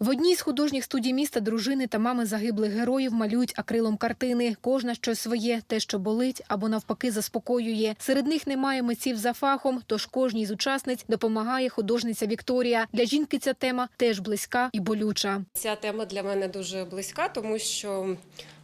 В одній з художніх студій міста дружини та мами загиблих героїв малюють акрилом картини. Кожна щось своє, те, що болить або навпаки заспокоює. Серед них немає митців за фахом, тож кожній з учасниць допомагає художниця Вікторія. Для жінки ця тема теж близька і болюча. Ця тема для мене дуже близька, тому що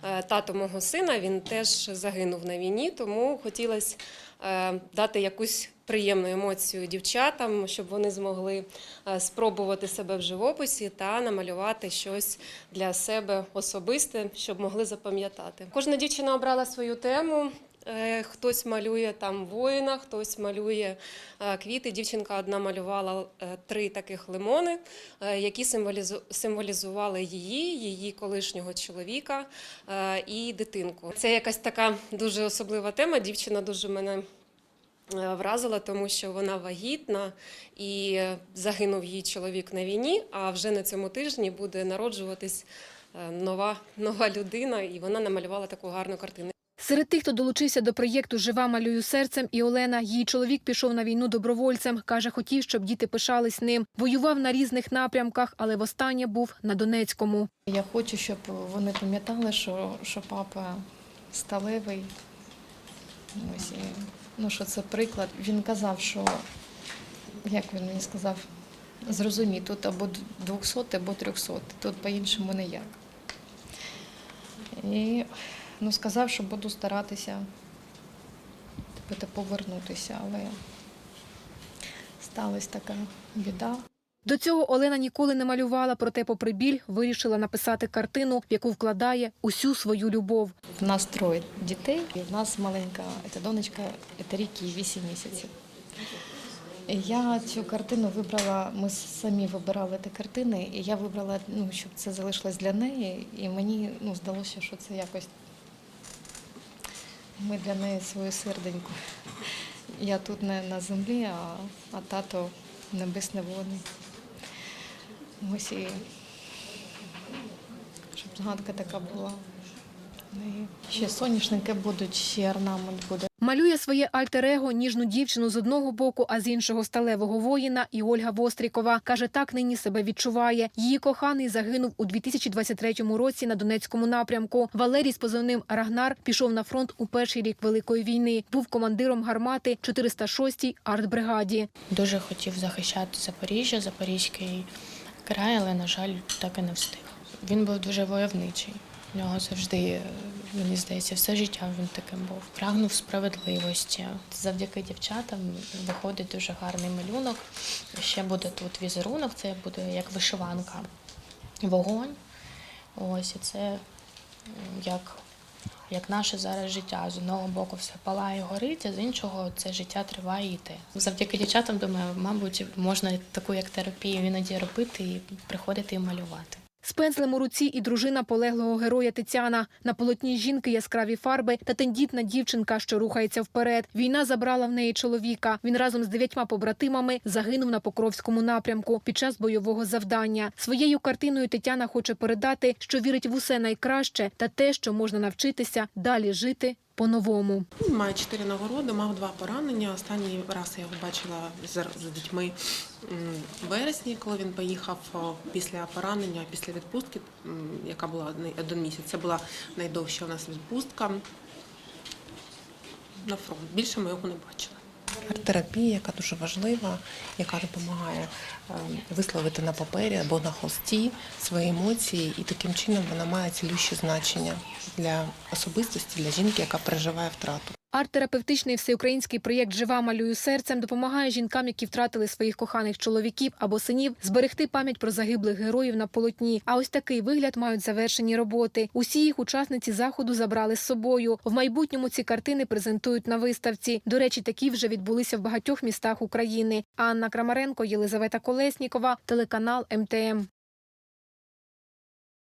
е, тато мого сина він теж загинув на війні, тому хотілося е, дати якусь приємну емоцію дівчатам, щоб вони змогли е, спробувати себе в живописі та намалювати щось для себе особисте, щоб могли запам'ятати. Кожна дівчина обрала свою тему. Е, Хтось малює там воїна, хтось малює е, квіти. Дівчинка одна малювала три таких лимони, які символізу- символізували її, її колишнього чоловіка і дитинку. Це якась така дуже особлива тема. Дівчина дуже мене. Е, Вразила, тому що вона вагітна і загинув її чоловік на війні. А вже на цьому тижні буде народжуватись е, нова, нова людина, і вона намалювала таку гарну картину. Серед тих, хто долучився до проєкту Жива малюю серцем, і Олена. Її чоловік пішов на війну добровольцем. каже, хотів, щоб діти пишались ним. Воював на різних напрямках, але востаннє був на Донецькому. Я хочу, щоб вони пам'ятали, що, що папа сталевий. Ось, і, ну, що це приклад. Він казав, що, як він мені сказав, зрозумій, тут або 200, або 300, тут по-іншому ніяк. І ну, сказав, що буду старатися типу, повернутися, але сталася така біда. До цього Олена ніколи не малювала, проте, попри біль, вирішила написати картину, в яку вкладає усю свою любов. В нас троє дітей, і в нас маленька ця донечка, це рік і 8 місяців. Я цю картину вибрала, ми самі вибирали ті картини, і я вибрала, ну, щоб це залишилось для неї, і мені ну, здалося, що це якось ми для неї свою серденьку. Я тут не на землі, а, а тато небесне вони. Ось і щоб згадка така була. Ну, і Ще соняшники будуть, ще орнамент буде. Малює своє альтер-его ніжну дівчину з одного боку, а з іншого сталевого воїна. І Ольга Вострікова каже, так нині себе відчуває. Її коханий загинув у 2023 році на Донецькому напрямку. Валерій з позивним Рагнар пішов на фронт у перший рік великої війни. Був командиром гармати 406-й артбригаді. Дуже хотів захищати Запоріжжя, Запорізький край, але, на жаль, так і не встиг. Він був дуже войовничий. В нього завжди, е, мені здається, все життя він таким був. Прагнув справедливості. Завдяки дівчатам виходить дуже гарний малюнок. Ще буде тут візерунок, це буде як вишиванка. Вогонь. Ось і це як, як наше зараз життя. З одного боку все палає горить, а з іншого це життя триває і йти. Завдяки дівчатам, думаю, мабуть, можна таку як терапію іноді робити і приходити і малювати. З пензлем у руці і дружина полеглого героя Тетяна. На полотні жінки яскраві фарби та тендітна дівчинка, що рухається вперед. Війна забрала в неї чоловіка. Він разом з дев'ятьма побратимами загинув на Покровському напрямку під час бойового завдання. Своєю картиною Тетяна хоче передати, що вірить в усе найкраще та те, що можна навчитися далі жити по-новому. Він має чотири нагороди, мав два поранення. Останній раз я його бачила з, дітьми в вересні, коли він поїхав після поранення, після відпустки, яка була один місяць. Це була найдовша у нас відпустка на фронт. Більше ми його не бачили. Арт-терапія, яка дуже важлива, яка допомагає е, висловити на папері або на холсті свої емоції, і таким чином вона має цілюще значення для особистості, для жінки, яка переживає втрату. Арт-терапевтичний всеукраїнський проєкт Жива малюю серцем допомагає жінкам, які втратили своїх коханих чоловіків або синів, зберегти пам'ять про загиблих героїв на полотні. А ось такий вигляд мають завершені роботи. Усі їх учасниці заходу забрали з собою. В майбутньому ці картини презентують на виставці. До речі, такі вже відбулися в багатьох містах України. Анна Крамаренко, Єлизавета Колеснікова, телеканал МТМ.